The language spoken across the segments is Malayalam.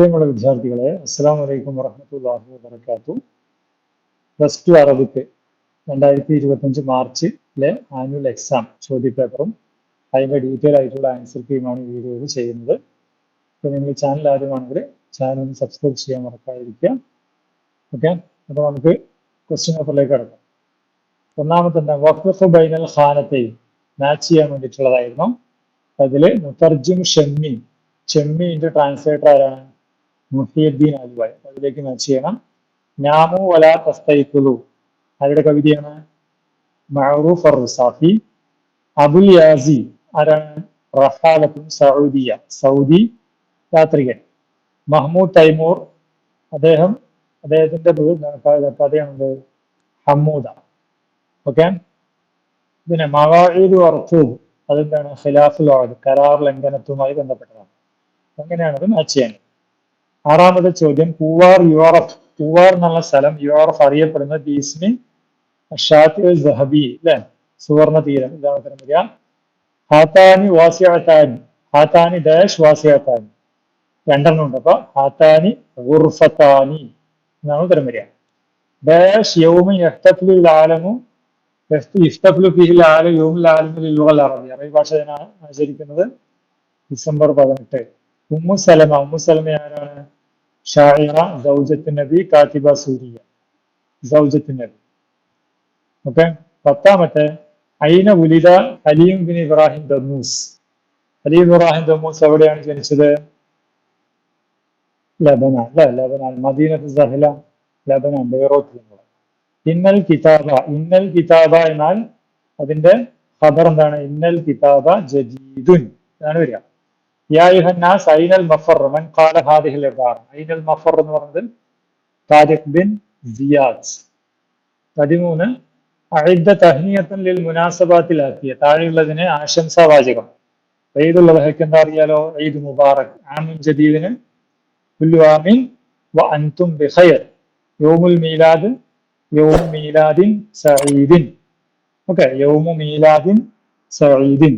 പ്രിയമുള്ള വിദ്യാർത്ഥികളെ അസ്സാം വലൈക്കും വറഹമത്തല്ലാഹു വബർക്കാത്തു പ്ലസ് ടു അറബിക്ക് രണ്ടായിരത്തി ഇരുപത്തഞ്ച് മാർച്ചിലെ ആനുവൽ എക്സാം ചോദ്യപേപ്പറും അതിന്റെ ഡീറ്റെയിൽ ആയിട്ടുള്ള ആൻസർ ടീമാണ് ഈ വീഡിയോയിൽ ചെയ്യുന്നത്. അപ്പോൾ നിങ്ങൾ ചാനൽ ആദ്യമാണെങ്കിൽ ചാനൽ ഒന്ന് സബ്സ്ക്രൈബ് ചെയ്യാൻ മറക്കാതിരിക്കുക. ഓക്കെ? അപ്പോൾ നമുക്ക് ക്വസ്റ്റ്യൻ പേപ്പറിലേക്ക് കിടക്കാം. ഒന്നാമത്തെ വഖഫ് ബൈനൽ ഖാനത്തെയും മാച്ച് ചെയ്യാൻ വേണ്ടിയിട്ടുള്ളതായിരുന്നു. അതിൽ മുത്തർജിം ഷെമ്മി ഷെമ്മിന്റെ ട്രാൻസ്ലേറ്റർ ആരാണ്? മുഹിയുദ്ദീൻ അപ്പൊ അതിലേക്ക് മാച്ച് ചെയ്യണം. നാമു വല തസ്തൈക്കുലു ആരുടെ കവിതയാണ്? മഹറൂഫ് റുസാഫി അബുൽ യാസി. ആരാണ്? റഹാലത്തും സൗദിയ. സൗദി യാത്രികൻ മഹ്മൂദ് തൈമൂർ. അദ്ദേഹം അദ്ദേഹത്തിന്റെ കഥയാണത്. ഹമ്മൂദ. ഓക്കെ? പിന്നെ മവാഴീദ് വർത്തൂബ് അതെന്താണ്? ഖിലാഫുൽ കരാർ ലംഘനത്തുമായി ബന്ധപ്പെട്ടതാണ്. അങ്ങനെയാണത് മാച്ച് ചെയ്യാൻ. ആറാമത്തെ ചോദ്യം പൂവാർ യൂറഫ് പൂവാർ എന്നുള്ള സ്ഥലം യൂറഫ് അറിയപ്പെടുന്ന ബീസ്മി ഷാത്തി ജഹബി അല്ലെ സുവർണ തീരം ഇതാണ് ഉത്തരം വരിക. ഹാത്താനി വാസിയാത്താനി ഹാത്താനി ഡാഷ് വാസിയാത്താനി. രണ്ടെണ്ണം ഉണ്ട് അപ്പൊ. ഹാത്താനി ഗുർഫത്താനി എന്നാണ് ഉത്തരം വരിക. ഡാഷ് യൗമി യഹ്തഫ്ലു ആലമു ഇഫ്തഫ്ലു ഫിഹിൽ ആലം യൗമുൽ ആലമു ലിൽ അറബി. അറബി ഭാഷ ആചരിക്കുന്നത് ഡിസംബർ പതിനെട്ട്. ഉമ്മു സലമ ഉമ്മു സലമ ആരാണ്? ഷാഹിറ സൗജത്ത് നബി കാത്തിബ സൂരിയ സൗജത്ത് നബി. ഓക്കെ? പത്താമത്തെ ഐന ഉലിത അലിയും ബിൻ ഇബ്രാഹിം ദമൂസ് അലീം ഇബ്രാഹിം ദമൂസ് എവിടെയാണ് ജനിച്ചത്? ലബനാൻ അല്ലെ? ലബനാൻ മദീനത്ത് സഹല ലബനാൻ ബെയ്റോത്തിലുള്ള ഇന്നൽ കിതാബ ഇന്നൽ കിതാബ എന്നാൽ അതിന്റെ ഖബർ എന്താണ്? ഇന്നൽ കിതാബ ജദീദുൻ. എന്നാണ് വരിക. യാ യുഹന്നാസ് ഐനൽ മഫർ മൻ ഖാല ഹാദിഹിൽ ഇബാറ ഐനൽ മഫർ എന്ന് പറഞ്ഞത് താരിഖ് ബിൻ സിയാദ് പതിമൂന്ന് അഴിദ്ദ തഹ്നിയത്തൻ ലിൽ മുനാസബാത്തിലാക്കിയ താഴെയുള്ളതിന് ആശംസാവാചകം ഈദുൽ അദ്ഹയ്ക്ക് എന്താ അറിയാലോ ഈദ് മുബാറക് ആമിൻ ജദീദിന് കുല്ലു ആമിൻ വ അൻതും ബിഖൈർ യൗമുൽ മീലാദ് യൗമു മീലാദിൻ സഈദിൻ ഓക്കെ യൗമു മീലാദിൻ സഈദിൻ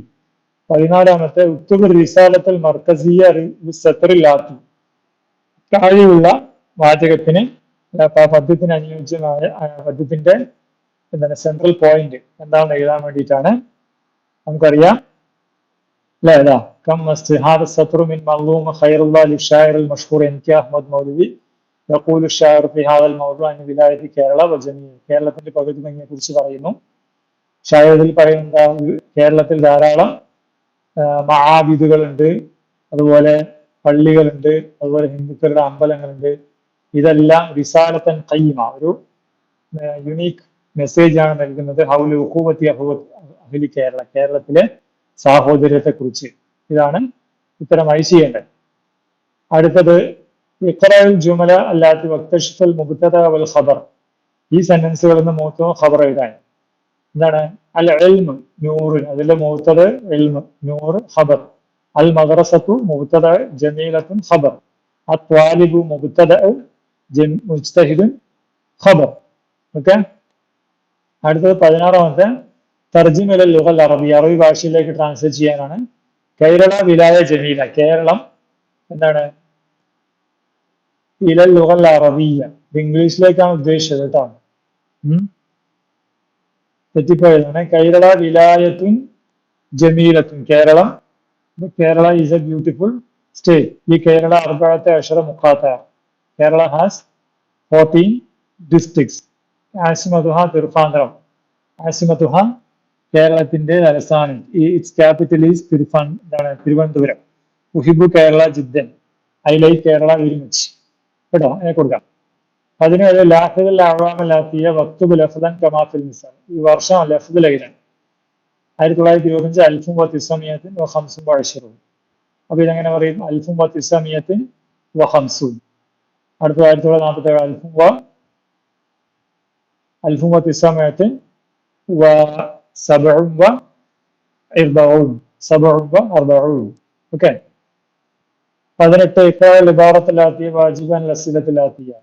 പതിനാലാമത്തെ ഉത്തുബ് റിസാലത്തൽ മർക്കസിയ സത്തറില്ലാത്തി താഴെയുള്ള വാചകത്തിന് പദ്യത്തിന് അനുയോജ്യമായ പദ്യത്തിന്റെ എന്താണ് സെൻട്രൽ പോയിന്റ് എന്താണെന്ന് എഴുതാൻ വേണ്ടിയിട്ടാണ് നമുക്കറിയാം അല്ലേ അതാ കം ഹാദ സത്രു മിൻ മള്ളൂം ഖൈറുല്ലാ ലിഷായർ المشهور എൻ കെ അഹമ്മദ് മൗലവി يقول الشاعر في هذا الموضوع أن ولاية കേരള وجميع കേരളത്തിന്റെ പകുതി ഭംഗിയെ കുറിച്ച് പറയുന്നു ഷായറിൽ പറയുന്ന കേരളത്തിൽ ധാരാളം മഹാബിദുകളുണ്ട് അതുപോലെ പള്ളികളുണ്ട് അതുപോലെ ഹിന്ദുക്കളുടെ അമ്പലങ്ങളുണ്ട്. ഇതെല്ലാം റിസാലത്തൻ കയ്യമ ഒരു യുണീക്ക് മെസ്സേജ് ആണ് നൽകുന്നത്. ഹൗലു ഹുവത്തി അഹുലി കേരള കേരളത്തിലെ സാഹോദര്യത്തെ കുറിച്ച് ഇതാണ് ഇത്തരം ഐശിയേണ്ടത് അടുത്തത് ഇഖ്റൽ ജുമല അല്ലാത്ത വക്തഷ്ഫൽ മുബ്തദ വൽ ഖബർ. ഈ സെന്റൻസുകളിൽ നിന്ന് മൂത്തോ ഖബർ എഴുതാൻ. എന്താണ്? അൽ എൽമ് നൂറ് അതിലെ മൂത്തത് എൽമ് നൂറ് ഖബർ. അൽ മദ്രസത്തു മുബ്തദ ജമീലത്തും ഖബർ അത്വാലിബു മുബ്തദ മുജ്തഹിദുൻ ഖബർ. ഓക്കെ? അടുത്തത് പതിനാറാമത്തെ തർജിമല ലുഹൽ അറബി അറബി ഭാഷയിലേക്ക് ട്രാൻസ്ലേറ്റ് ചെയ്യാനാണ്. കേരള വിലായ ജമീല കേരളം എന്താണ്? ഇലൽ ലുഹൽ അറബിയ. ഇംഗ്ലീഷിലേക്കാണ് ഉദ്ദേശിച്ചത് കേട്ടോ. തെറ്റിപ്പോയതാണ്. കേരള വിലായത്തുൻ ജമീലത്തുൻ. Keralam. Kerala is a beautiful state. ഈ കേരള അർബഴത്തെ അക്ഷര മുഖാത്ത കേരള ഹാസ് ഫോർട്ടീൻ ഡിസ്ട്രിക്ട്സ്. ആസിമതുഹ തിരുഫാന്തരം. ആസിമതുഹ കേരളത്തിന്റെ തലസ്ഥാനം. ഈ ഇറ്റ്സ് ക്യാപിറ്റൽ ഈസ് തിരുഫാൻ എന്താണ്? തിരുവനന്തപുരം. ഉഹിബു Kerala ജിദ്ദൻ. I like Kerala very much. കേട്ടോ? അതിനെ കൊടുക്കാം. അതിന് ലാഫിദൽ അവാമലാത്തിയ വക്തുബ് ലഫദൻ കമാഫിൽ നിസാൻ ഈ വർഷം ലഫദ് ലൈലാണ് ആയിരത്തി തൊള്ളായിരത്തി ഇരുപത്തഞ്ച് അൽഫും വത്തിസമിയത്തിൻ വഹംസും വഴശിറും അപ്പൊ ഇതെങ്ങനെ പറയും അൽഫും വത്തിസമിയത്തിൻ വഹംസും അടുത്ത ആയിരത്തി തൊള്ളായിരത്തി നാൽപ്പത്തി ഏഴ് അൽഫും വ അൽഫും വത്തിസമിയത്തിൻ വ സബഉം വ ഇർബഊൻ സബഉം വ അർബഊൻ ഓക്കെ പതിനെട്ട് ഇക്കാൽ ഇബാറത്തിലാത്തിയ വാജിബാൻ ലസിലത്തിലാത്തിയ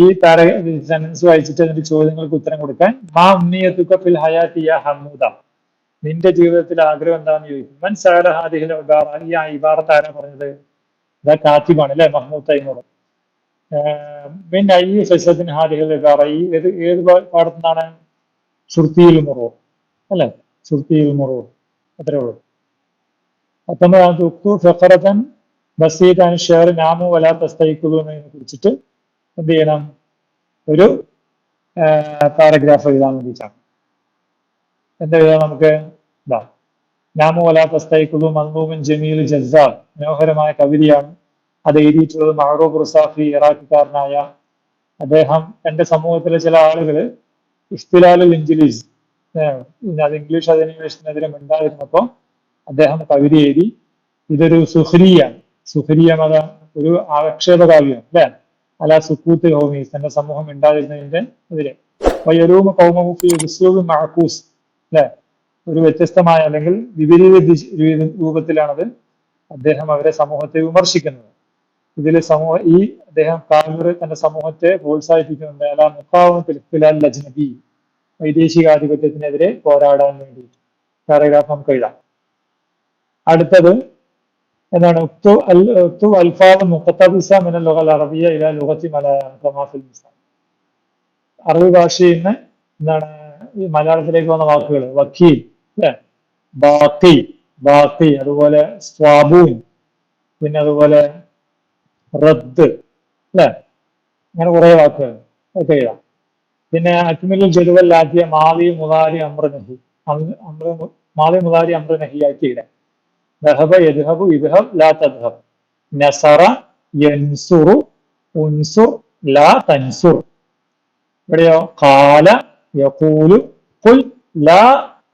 ഈ താര സെന്റൻസ് വായിച്ചിട്ട് അതിന്റെ ചോദ്യങ്ങൾക്ക് ഉത്തരം കൊടുക്കാൻ മാ ഉണ്ണിയത്തുക്ക ഫിൽ ഹയാത്തിയ ഹമൂദ. നിന്റെ ജീവിതത്തിൽ ആഗ്രഹം എന്താണെന്ന് ചോദിക്കും. മൻ സാല ഹാദിഹിൽ ഇബാറ ഈ ആ ഇബാറത്ത് ആരാ പറഞ്ഞത്? ഇതാ കാത്തിബാണ് അല്ലെ? മഹ്മൂദ് തൈമൂർ പിന്നെ ഈ ഹാദിഹിൽ ഹാദികൾ ഈ ഏത് ഏത് പാടത്തു നിന്നാണ് സുർത്തിയിൽ മുറോ. അല്ലെ? സുർത്തിയിൽ മുറോ. അത്രേ ഉള്ളൂ. പത്തൊമ്പതാമത്തെ ഉക്തു ഫഖറത്തൻ ബസീദ് ഷെയർ നാമു വലാ തസ്തൈക്കുള്ളൂ കുറിച്ചിട്ട് എന്ത് ചെയ്യണം? ഒരു പാരഗ്രാഫ് എഴുതാൻ വേണ്ടിയിട്ടാണ്. എന്താ എഴുതാം നമുക്ക്? ഇതാ നാമു വലാ തസ്തൈക്കുള്ളൂ മന്ദൂമിൻ ജമീൽ ജസാർ മനോഹരമായ കവിതയാണ് അത് എഴുതിയിട്ടുള്ളത് മഹറൂബ് റുസാഫി ഇറാഖുകാരനായ അദ്ദേഹം. എന്റെ സമൂഹത്തിലെ ചില ആളുകൾ ഇഖ്തിലാലുൽ ഇഞ്ചിലീസ് അത് ഇംഗ്ലീഷ് അധിനിവേശത്തിനെതിരെ ഉണ്ടായിരുന്നപ്പോ അദ്ദേഹം കവിത എഴുതി ഇതൊരു സുഹരിയാണ്. സുഹരിയ മത ഒരു ആക്ഷേപ കാവ്യമാണ് അല്ലെ? അല സുക്കൂത്ത് ഹോമീസ് തന്റെ സമൂഹം ഉണ്ടായിരുന്നതിന്റെ എതിരെ. വയരൂമ കൗമമുഖി ഉസ്ലൂബ് മഹക്കൂസ് അല്ലെ? ഒരു വ്യത്യസ്തമായ അല്ലെങ്കിൽ വിപരീത രൂപത്തിലാണത് അദ്ദേഹം അവരെ സമൂഹത്തെ വിമർശിക്കുന്നത്. ഇതിൽ സമൂഹ ഈ അദ്ദേഹം കാലൂർ തന്റെ സമൂഹത്തെ പ്രോത്സാഹിപ്പിക്കുന്നുണ്ട്. അല മുഖാവുന്ന ലജ്നബി വൈദേശികാധിപത്യത്തിനെതിരെ പോരാടാൻ വേണ്ടി പാരഗ്രാഫ് നമുക്ക് എഴുതാം. അടുത്തത് എന്താണ് അൽഫാദ് മുഖത്തബിസ മിന ലുഗൽ അറബിയ ഇല ലുഗത്തി മലയാളം കമാഫിൽ അറബി ഭാഷയിൽ നിന്ന് എന്താണ് ഈ മലയാളത്തിലേക്ക് വന്ന വാക്കുകൾ വക്കീൽ അല്ലെ? ബാക്കി ബാക്കി അതുപോലെ സ്വാബൂൻ പിന്നെ അതുപോലെ റദ്ദ് അല്ലെ? അങ്ങനെ കുറെ വാക്കുകൾ ഒക്കെ എഴുതാം പിന്നെ അക്മിൽ ജലുവല്ലാക്കിയ മാവി മുതാരി അമ്രനഹി അമ്ര മാവി മുതാരി അമ്ര നഹി ആക്കി ഇടാം. ذهب يذهب يذهب لا تذهب نصر ينصر ഉൻസുർ ലാ തൻസുർ ഇവിടെയോ കാല യഖൂലു ഖുൽ ലാ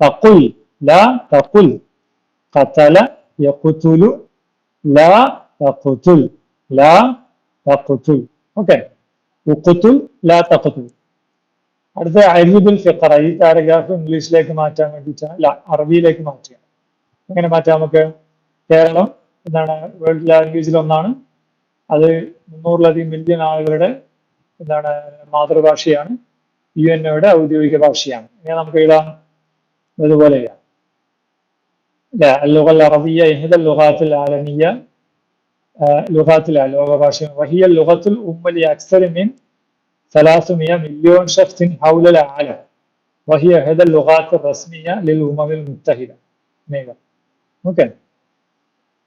തഖുൽ ലാ തഖുൽ ഖതല യഖ്തുലു ലാ തഖ്തുൽ ലാ തഖ്തുൽ ഓക്കെ ഉഖ്തുൽ ലാ തഖ്തുൽ അടുത്ത അരിബുൽ ഫിഖറ ഈ പാരഗ്രാഫ് ഇംഗ്ലീഷിലേക്ക് മാറ്റാൻ വേണ്ടിയിട്ടാണ് അല്ല അറബിയിലേക്ക് മാറ്റുക എങ്ങനെ മാറ്റാം നമുക്ക് കേരളം എന്താണ് വേൾഡ് ലാംഗ്വേജിൽ ഒന്നാണ് അത് മുന്നൂറിലധികം മില്യൺ ആളുകളുടെ എന്താണ് മാതൃഭാഷയാണ് യു എൻ ഒയുടെ ഔദ്യോഗിക ഭാഷയാണ് ഇങ്ങനെ നമുക്ക് എഴുതാം ഇതുപോലെ എഴുതാം اللغة العربية إحدى اللغات العالمية لغات ലോക ഭാഷ وهي اللغة الأم لأكثر من 300 مليون شخص حول العالم وهي إحدى اللغات الرسمية للأمم المتحدة ഓക്കെ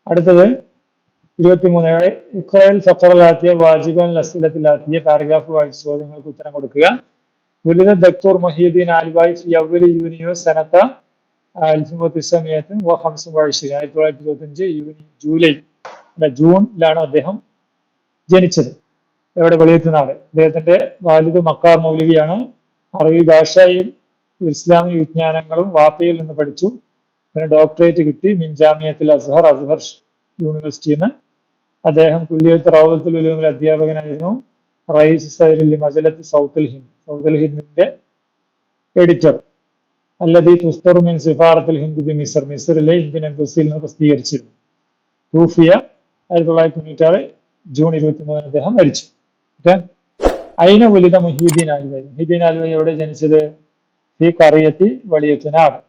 അടുത്തത് ഇരുപത്തിമൂന്ന് ഇക്രയിൽ ഫക്കറിലാത്തിയ വാജിബൻ ലസ്ലത്തിലാത്തിയ പാരഗ്രാഫ് വായിച്ച് ചോദ്യങ്ങൾക്ക് ഉത്തരം കൊടുക്കുക ولد الدكتور محي الدين علوي في أول يونيو سنة 1925 ആയിരത്തി തൊള്ളായിരത്തി ഇരുപത്തഞ്ച് യൂണി ജൂലൈ അല്ല ജൂണിലാണ് അദ്ദേഹം ജനിച്ചത് എവിടെ വെളിയത്തുനാട് അദ്ദേഹത്തിന്റെ വാലിദ് മക്കാർ മൗലവിയാണ് അറബി ഭാഷയിൽ ഇസ്ലാമിക വിജ്ഞാനങ്ങളും വാപ്പയിൽ നിന്ന് പഠിച്ചു പിന്നെ ഡോക്ടറേറ്റ് കിട്ടി. മിൻജാമിയത്തിൽ അസഹർ അസ്ഹർ യൂണിവേഴ്സിറ്റിയിൽ നിന്ന് അദ്ദേഹം കുല്യത്ത് റൗദത്തുൽ ഉലൂമിൽ അധ്യാപകനായിരുന്നു. റൈസ് സൈലി മജലത്ത് സൗത്തുൽ ഹിന്ദ്. സൗത്തുൽ ഹിന്ദിന്റെ എഡിറ്റർ അല്ലതി തുസ്തർ മിൻ സിഫാറത്തുൽ ഹിന്ദ് ബി മിസർ. മിസറിലെ ഇന്ത്യൻ എംബസിയിൽ നിന്ന് പ്രസിദ്ധീകരിച്ചിരുന്നു. തൂഫിയ ആയിരത്തി തൊള്ളായിരത്തി തൊണ്ണൂറ്റാറ് ജൂൺ ഇരുപത്തി മൂന്നിന് അദ്ദേഹം മരിച്ചു. അയിന വലിത മുഹീദ്ദീൻ ആലുവൈ മുഹീദ്ദീൻ ആലുവൈ എവിടെ ജനിച്ചത്? ഈ കറിയത്തി വലിയത്തുനാട്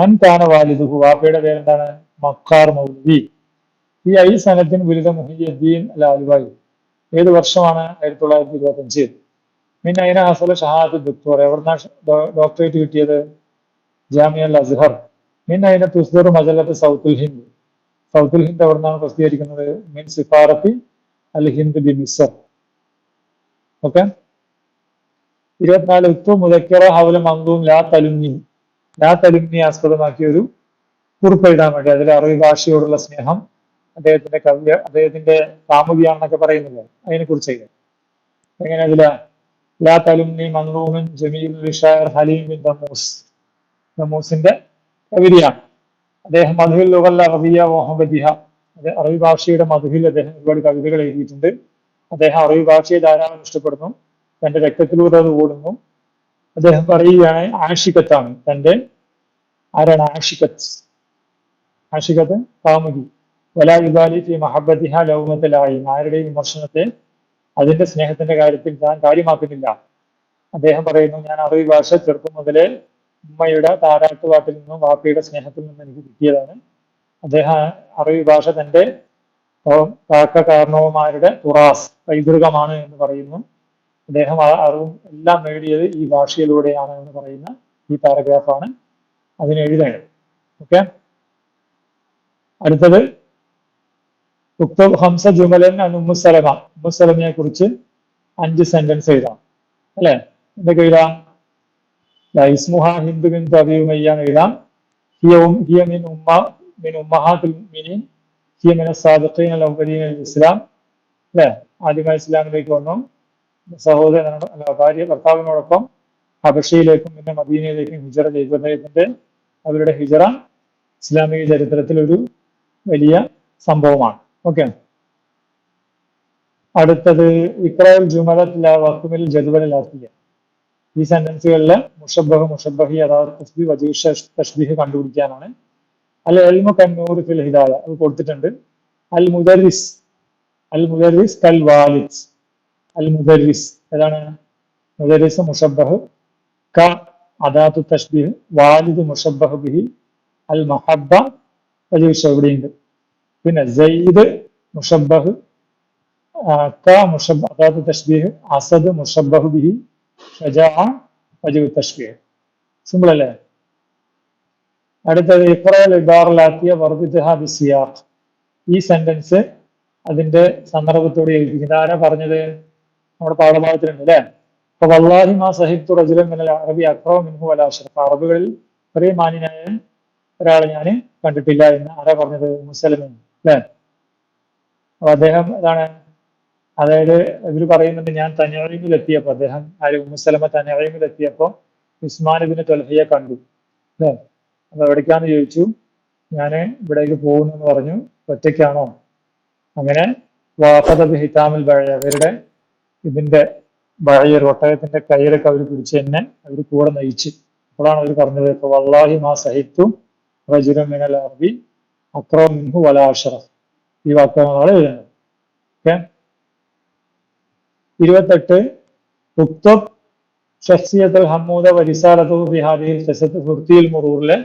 മൻ കാന വാലിദുഹു വാപ്പയുടെ പേരെന്താണ്? മക്കാർ മൗലവി. ഈ ഐ സനത്തിൻ വിരുദ്ധ മുഹിയുദ്ദീൻ അൽ ഏത് വർഷമാണ്? ആയിരത്തി തൊള്ളായിരത്തി ഇരുപത്തി അഞ്ചിൽ മിൻ അയിന ഹസല ഷഹാദ് ദുക്തോർ എവിടുന്ന ഡോക്ടറേറ്റ് കിട്ടിയത്? ജാമിയ അസ്ഹർ. മിൻ അയിന തുസ്ദർ മജലത്ത് സൗത്തുൽ ഹിന്ദ്. സൗത്തുൽ ഹിന്ദ് എവിടുന്നാണ് പ്രസിദ്ധീകരിക്കുന്നത്? മിൻ സിഫാറത്തി അൽ ഹിന്ദ് ബി മിസർ. ഓക്കെ? ഇരുപത്തിനാല് ഉത്തു മുതക്കിറ ഹൗല മന്ദും ലാ തലുന്നി. ലാ തലുന്നി ആസ്പദമാക്കിയ ഒരു കുറിപ്പ് എഴുതാൻ വേണ്ടി അതിൽ അറബി ഭാഷയോടുള്ള സ്നേഹം അദ്ദേഹത്തിന്റെ കവ്യ അദ്ദേഹത്തിന്റെ കാമുകിയാണെന്നൊക്കെ പറയുന്നില്ല അതിനെ കുറിച്ച് എങ്ങനെ അതില ലാ മന്ദൂമിൻ ജമീൽ ഹലീം ബിൻ ദമൂസ് ദമൂസിന്റെ കവിതയാണ്. അദ്ദേഹം മധുഹിൽ ലുഗല്ല അറബിയ മുഹമ്മദിഹ അറബി ഭാഷയുടെ മധുഹിൽ അദ്ദേഹം ഒരുപാട് കവിതകൾ എഴുതിയിട്ടുണ്ട്. അദ്ദേഹം അറബി ഭാഷയെ ധാരാളം ഇഷ്ടപ്പെടുന്നു. തന്റെ രക്തത്തിലൂടെ അത് ഓടുന്നു. അദ്ദേഹം പറയുകയാണ് ആഷിഖത്താണ് തന്റെ ആരാണ് ആഷിഖത്ത്? ആഷിഖത്ത് കാമുകി. വലായുബാലി ഫി മഹബത്തിഹ ലൗമത്തിലായി. ആരുടെയും വിമർശനത്തെ അതിന്റെ സ്നേഹത്തിന്റെ കാര്യത്തിൽ താൻ കാര്യമാക്കുന്നില്ല. അദ്ദേഹം പറയുന്നു ഞാൻ അറബി ഭാഷ ചെറുപ്പം മുതലേ ഉമ്മയുടെ താരാട്ടുപാട്ടിൽ നിന്നും വാപ്പയുടെ സ്നേഹത്തിൽ നിന്നും എനിക്ക് കിട്ടിയതാണ്. അദ്ദേഹം അറബി ഭാഷ തന്റെ കാക്ക കാരണവന്മാരുടെ തുറാസ് പൈതൃകമാണ് എന്ന് പറയുന്നു. അദ്ദേഹം ആ അറിവും എല്ലാം നേടിയത് ഈ ഭാഷയിലൂടെയാണ് എന്ന് പറയുന്ന ഈ പാരഗ്രാഫാണ് അതിന് എഴുതേണ്ടത് ഓക്കെ? അടുത്തത് ഉക്ത ഹംസ ജുമലൻ ഉമ്മുസലമ ഉമ്മുസലമയെ കുറിച്ച് അഞ്ച് സെന്റൻസ് എഴുതാം. അല്ലെ? എന്തൊക്കെ എഴുതാം? ഇസ്മുഹ ഹിന്ദു ബിൻ തബിയുമയ്യാന്ന് എഴുതാം. ഹിയ ഹിയ മിൻ ഉമ്മ മിൻ ഉമ്മഹാത്തുൽ മിനിൻ ഹിയ മിന സാദിഖീൻ അൽ അൽ ഇസ്ലാം. അല്ലെ? ആദ്യമായി ഇസ്ലാമിലേക്ക് വന്നു? സഹോദരനോട് അല്ല ഭാര്യ ഭർത്താവിനോടൊപ്പം ഹബഷയിലേക്കും പിന്നെ മദീനയിലേക്കും ഹിജറ ചെയ്തു അദ്ദേഹത്തിന്റെ അവരുടെ ഹിജറ ഇസ്ലാമിക ചരിത്രത്തിൽ ഒരു വലിയ സംഭവമാണ്. ഓക്കെ അടുത്തത് ഇക്രൽ ജുമലത്തില വക്കുമിൽ ജതുവലിൽ ആക്കിയ ഈ സെന്റൻസുകളിലെ മുഷബഹ് മുഷബഹി അതായത് കണ്ടുപിടിക്കാനാണ്. അൽ എൽമു കന്നൂർ ഫിൽ ഹിദായ അത് കൊടുത്തിട്ടുണ്ട്. അൽ മുദരിസ് അൽ മുദരിസ് കൽ വാലിദ് അൽ മുദരിസ് ഏതാണ്? മുദരിസ് മുഷബഹ് ക അദാത്തു തഷ്ബിഹ് വാലിദ് മുഷബഹ് ബിഹി അൽ മഹബ്ബ വജീഷ ഇവിടെയുണ്ട് പിന്നെ ജയ്ദ് മുഷബഹ് ക മുഷബ് അദാത്തു തഷ്ബിഹ് അസദ് മുഷബഹ് ബിഹി ഷജാ വജീബ് തഷ്ബിഹ്. സിമ്പിൾ അല്ലേ? അടുത്തത് ഇഖ്റൽ ഇബാറിലാക്കിയ വർദ്ധിതഹ ബിസിയാഖ് ഈ സെന്റൻസ് അതിന്റെ സന്ദർഭത്തോട് ഏൽപ്പിക്കുന്നത് ആരാ പറഞ്ഞത്? നമ്മുടെ പാഠഭാഗത്തിലുണ്ട് അല്ലേ അപ്പൊ വല്ലാഹി മാ സഹിബ് റജുലൻ മിനൽ അറബി അക്രോ മിൻഹു വലാ അഷറഫ്. അറബുകളിൽ ഒരേ മാന്യനായ ഒരാളെ ഞാൻ കണ്ടിട്ടില്ല എന്ന് ആരാ പറഞ്ഞത്? മുസലമിൻ അല്ലേ? അപ്പൊ അദ്ദേഹം എന്താണ് അതായത് ഇവർ പറയുന്നുണ്ട് ഞാൻ തനീമിൽ എത്തിയപ്പോ അദ്ദേഹം ആര്? ഉമ്മുസലമ തനീമിൽ എത്തിയപ്പോ ഉസ്മാൻ ഇബിന് തൊലഹയെ കണ്ടു. അല്ലേ? അപ്പൊ എവിടേക്കാന്ന് ചോദിച്ചു? ഞാൻ ഇവിടേക്ക് പോകുന്നു എന്ന് പറഞ്ഞു. ഒറ്റയ്ക്കാണോ? അങ്ങനെ വാഫദ ഹിതാമിൽ പഴയ അവരുടെ ഇതിന്റെ ബഴയർ ഒട്ടകത്തിന്റെ കയ്യിലൊക്കെ അവർ പിടിച്ച് എന്നെ അവർ കൂടെ നയിച്ച്. അപ്പോഴാണ് അവർ പറഞ്ഞത് വല്ലാഹി മാ സഹിത്തും റജുരം അറബി അക്രോ മിൻഹു വലാ അഷറഫ്. ഈ വാക്കുകളാണ് എഴുതുന്നത്. ഓക്കെ ഇരുപത്തെട്ട് ഉക്തബ് ഷഫ്സിയത്തുൽ ഹമ്മൂദ വരിസാലത്തു ബിഹാദിയിൽ ഷസത്ത് ഫുർത്തിയിൽ മുറൂറിലെ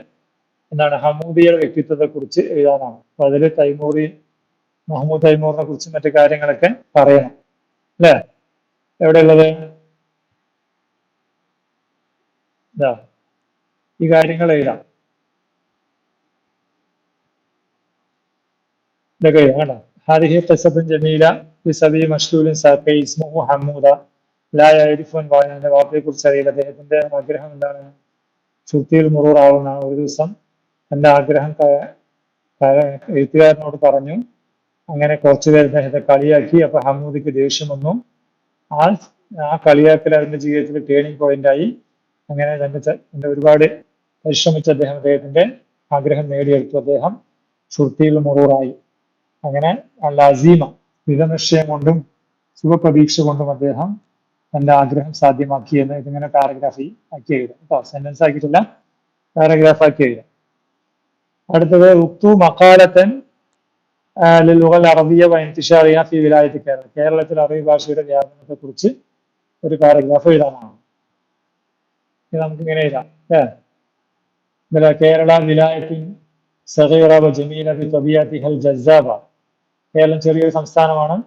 എന്താണ് ഹമ്മൂദിയുടെ വ്യക്തിത്വത്തെ കുറിച്ച് എഴുതാനാണ്. അപ്പൊ അതിൽ തൈമൂറി മുഹമ്മൂദ് തൈമൂറിനെ കുറിച്ച് മറ്റു കാര്യങ്ങളൊക്കെ പറയണം. അല്ലേ? എവിടെയുള്ളത്? എന്താ ഈ കാര്യങ്ങൾ എഴുതാം. ഇതൊക്കെ എഴുതാം കേട്ടോ. ഹാദിഹി ജമീല സബി മഷ്ലൂലിൻ സാഫി ഇസ്മുഹു ഹമ്മൂദ ലായരിഫോൻ വായനന്റെ വാപ്പിയെ കുറിച്ച് അറിയില്ല അദ്ദേഹത്തിന്റെ ആഗ്രഹം എന്താണ്? ചുരുത്തിയിൽ മുറൂറാവുന്നതാണ് ഒരു ദിവസം എന്റെ ആഗ്രഹം എഴുത്തുകാരനോട് പറഞ്ഞു. അങ്ങനെ കുറച്ചുപേർ അദ്ദേഹത്തെ കളിയാക്കി. അപ്പൊ ഹമ്മൂദിക്ക് ദേഷ്യം വന്നു. ആ ആ കളിയാക്കൽ അതിന്റെ ജീവിതത്തിൽ ടേണിംഗ് പോയിന്റ് ആയി. അങ്ങനെ തന്റെ ഒരുപാട് പരിശ്രമിച്ച അദ്ദേഹം അദ്ദേഹത്തിന്റെ ആഗ്രഹം നേടിയെടുത്തു. അദ്ദേഹം സുർത്തിയിൽ മുറൂറായി. അങ്ങനെ നല്ല അസീമ ദൃഢനിശ്ചയം കൊണ്ടും ശുഭപ്രതീക്ഷ കൊണ്ടും അദ്ദേഹം തന്റെ ആഗ്രഹം സാധ്യമാക്കി എന്ന് ഇതിങ്ങനെ പാരഗ്രാഫി ആക്കി എഴുതാം. കേട്ടോ സെന്റൻസ് ആക്കിയിട്ടില്ല. പാരഗ്രാഫ് ആക്കി എഴുതാം. അടുത്തത് ഉക്തു മക്കാലത്തൻ ലുഗൽ അറബിയ വൈൻതിഷാറിയ ഫി വിലായത്ത് കേരള കേരളത്തിൽ അറബി ഭാഷയുടെ വ്യാപനത്തെ കുറിച്ച് ഒരു പാരഗ്രാഫ് എഴുതാനാണ്. നമുക്ക് ഇങ്ങനെ എഴുതാം. ഇതിലെ കേരള വിലായത്തിൻ സഹീറബ് ജമീല ബി തബിയത്തിഹൽ ജസാബ. കേരളം ചെറിയൊരു സംസ്ഥാനമാണ്.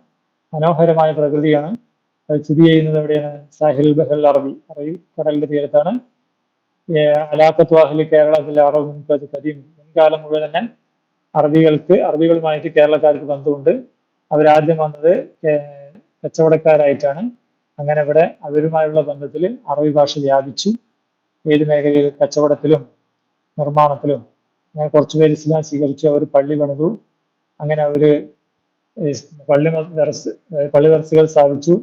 മനോഹരമായ പ്രകൃതിയാണ്. അത് സ്ഥിതി ചെയ്യുന്നത് എവിടെയാണ്? സാഹിൽ ബഹൽ അറബി അറബി കടലിന്റെ തീരത്താണ്. അലാഖത്ത് വാഹലി കേരളത്തിലെ അറബ് കദീം മുൻകാലം മുഴുവൻ തന്നെ അറബികൾക്ക് അറബികളുമായിട്ട് കേരളക്കാർക്ക് ബന്ധമുണ്ട്. അവരാദ്യം വന്നത് കച്ചവടക്കാരായിട്ടാണ്. അങ്ങനെ ഇവിടെ അവരുമായുള്ള ബന്ധത്തിൽ അറബി ഭാഷ വ്യാപിച്ചു. ഏത് മേഖലയിൽ കച്ചവടത്തിലും നിർമ്മാണത്തിലും. അങ്ങനെ കുറച്ചുപേര് ഇസ്ലാം സ്വീകരിച്ചു. അവർ പള്ളി പണിതു. അങ്ങനെ അവർ പള്ളി ദർസ് പള്ളി ദർസുകൾ സ്ഥാപിച്ചു.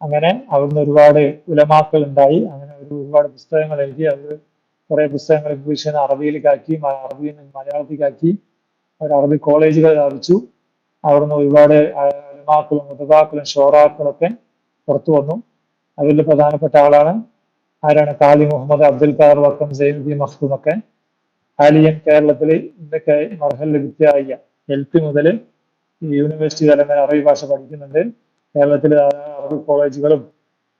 അങ്ങനെ അവിടുന്ന് ഒരുപാട് ഉലമാക്കൾ ഉണ്ടായി അങ്ങനെ ഒരു ഒരുപാട് പുസ്തകങ്ങൾ എഴുതി അവർ കുറെ പുസ്തകങ്ങൾ ഇംഗ്ലീഷിൽ നിന്ന് അറബിയിലേക്കാക്കി അറബിയിൽ നിന്ന് മലയാളത്തിലേക്കാക്കി. അവർ അറബി കോളേജുകൾ സ്ഥാപിച്ചു അവിടുന്ന് ഒരുപാട് അലിമാക്കളും മുതബാക്കളും ഷോറാക്കളൊക്കെ പുറത്തു വന്നു. അതിൽ പ്രധാനപ്പെട്ട ആളാണ് ആരാണ്? കാലി മുഹമ്മദ് അബ്ദുൽ ഖാദർ വക്കം സൈനുദ്ദീൻ മഖ്ദൂം ഒക്കെ കേരളത്തിലെ കേരളത്തിൽ ഇന്നൊക്കെ മർഹൽ ലഭിച്ചായ എൽ പി മുതൽ യൂണിവേഴ്സിറ്റി തലങ്ങൾ അറബി ഭാഷ പഠിക്കുന്നുണ്ട്. കേരളത്തിൽ അറബി കോളേജുകളും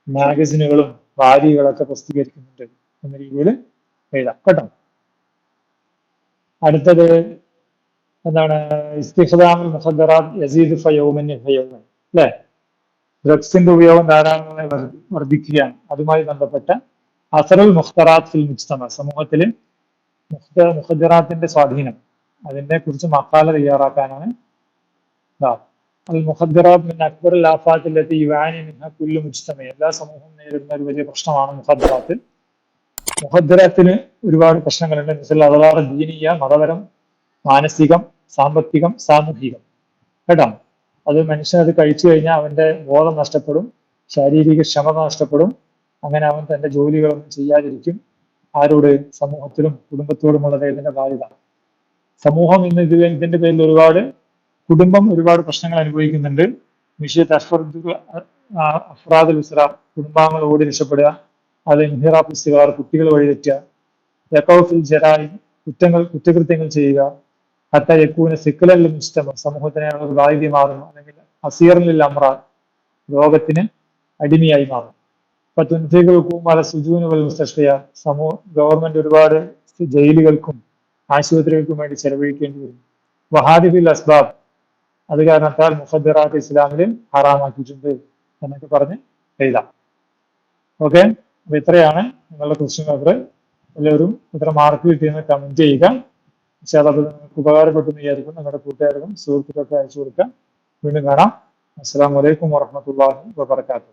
മാഗസിനുകളും വാരികളൊക്കെ പ്രസിദ്ധീകരിക്കുന്നുണ്ട് എന്ന രീതിയിൽ എഴുതാം. കേട്ടോ. അടുത്തത് എന്താണ് യസീദ് ഫയൗമൻ അല്ലേ? ഡ്രഗ്സിന്റെ ഉപയോഗം ധാരാളമായി വർദ്ധി- വർദ്ധിക്കുകയാണ്. അതുമായി ബന്ധപ്പെട്ട അസറുൽ മുഖ്തറാത്ത് ഫിൽ സമൂഹത്തിൽ മുഖദ്ദറാത്തിന്റെ സ്വാധീനം. അതിനെ കുറിച്ച് മക്കാല തയ്യാറാക്കാനാണ് അൽ മുഖദ്ദറാത്ത് അക്ബർ ലാഫാത്തിലെത്തി കുല്ലു എല്ലാ സമൂഹവും നേരിടുന്ന ഒരു വലിയ പ്രശ്നമാണ് മുഖദ്ദറാത്ത്. മുഖദ്ദറത്തിന് ഒരുപാട് പ്രശ്നങ്ങളുണ്ട്. മിസൽ ദീനീയ മതപരം മാനസികം സാമ്പത്തികം സാമൂഹികം. കേട്ടോ? അത് മനുഷ്യൻ അത് കഴിച്ചു കഴിഞ്ഞാൽ അവന്റെ ബോധം നഷ്ടപ്പെടും ശാരീരിക ക്ഷമത നഷ്ടപ്പെടും. അങ്ങനെ അവൻ തന്റെ ജോലികളൊന്നും ചെയ്യാതിരിക്കും. ആരോട്? സമൂഹത്തിലും കുടുംബത്തോടുമുള്ള അദ്ദേഹത്തിന്റെ ബാധ്യത സമൂഹം ഇന്ന് ഇത് ഇതിന്റെ പേരിൽ ഒരുപാട് കുടുംബം ഒരുപാട് പ്രശ്നങ്ങൾ അനുഭവിക്കുന്നുണ്ട്. മിഷിയത്ത് അഫ്രദ് അഫ്രാദുൽ ഉസ്ര കുടുംബാംഗങ്ങൾ ഓടി രക്ഷപ്പെടുക. അത് ഇൻഹിറാഫ് സിഗാർ കുട്ടികൾ വഴിതെറ്റുക. ജറായി കുറ്റങ്ങൾ കുറ്റകൃത്യങ്ങൾ ചെയ്യുക. ഹത്ത സിക്കലല്ല മുസ്തമ സമൂഹത്തിന് ഒരു ബാധ്യത മാറുന്നു. അല്ലെങ്കിൽ അസീറിലില്ല അമ്ര രോഗത്തിന് അടിമയായി മാറും ഇപ്പൊ തുൻഫികൾക്കും പല സുജൂനുകൾ സൃഷ്ടിയ സമൂഹ ഗവൺമെന്റ് ഒരുപാട് ജയിലുകൾക്കും ആശുപത്രികൾക്കും വേണ്ടി ചെലവഴിക്കേണ്ടി വരും. വഹാദിഫിൽ അസ്ബാബ് അത് കാരണത്താൽ മുഫദ്ദറാത്ത് ഇസ്ലാമിൽ ഹറാമാക്കിയിട്ടുണ്ട് എന്നൊക്കെ പറഞ്ഞ് എഴുതാം. ഓക്കെ? അപ്പൊ ഇത്രയാണ് നിങ്ങളുടെ ക്വസ്റ്റ്യൻ പേപ്പർ എല്ലാവരും ഇത്ര മാർക്ക് കിട്ടിയെന്ന് കമന്റ് ചെയ്യുക. പക്ഷേ അത് ഉപകാരപ്പെട്ടു വിചാരിക്കും നിങ്ങളുടെ കൂട്ടുകാർക്കും സുഹൃത്തുക്കൾക്കും അയച്ചു കൊടുക്കാം. വീണ്ടും കാണാം. അസ്സാം വലൈക്കും വാഹമത്തല്ലാഹി വാബർക്കാത്തു